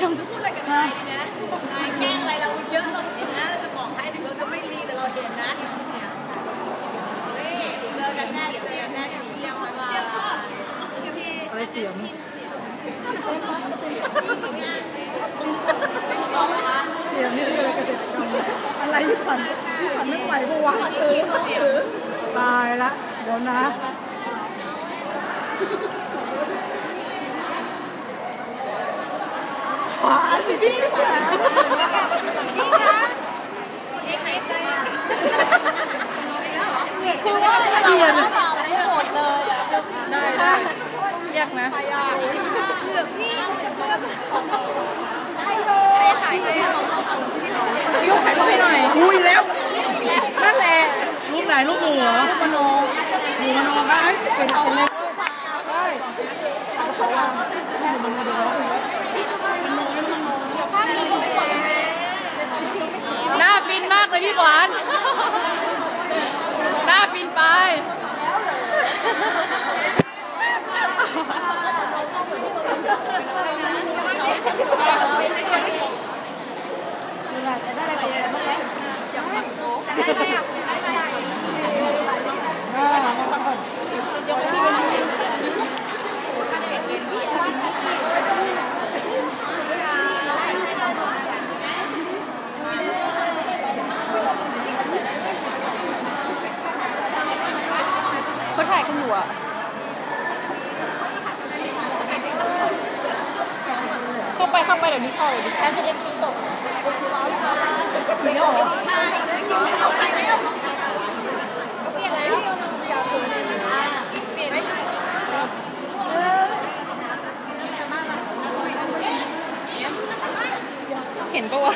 พูดอะไรกับนายนะนายแกล้งอะไรเราเยอะเราเห็นนะเราจะบอกให้ถึงเราจะไม่รีแต่เราเห็นนะเฮ้ยเจอกันแน่เจอกันแน่ที่เที่ยงไว้ว่าที่อะไรเสียงเป็นสองคะเสียงนี่คืออะไรเกษตรกรรมอะไรพี่ขวัญพี่ขวัญไม่ไหวเพราะว่าเออตายละเดี๋ยวนะ ขวานพี่ขวานคือว่าเราหน้าตาไม่หมดเลยอะได้ได้ยากนะเหลือพี่ไปถ่ายให้เรายกถ่ายรูปให้หน่อยดูอีกแล้วนั่นแหละรูปไหนรูปหนูเหรอมโนหนูมโนบ้างเป็นเป็นเล็กได้หน้าฟินมากเลย พี่หวานหน้าฟินไปอยากตัดโต๊ะอ่ เขาถ่ายกันอยู่อะเข้าไปเข้าไปเดี๋ยวนี้เข้าเลยดิแอปที่เอ็กซ์ตกอีกแล้วเหรอเห็นปะวะ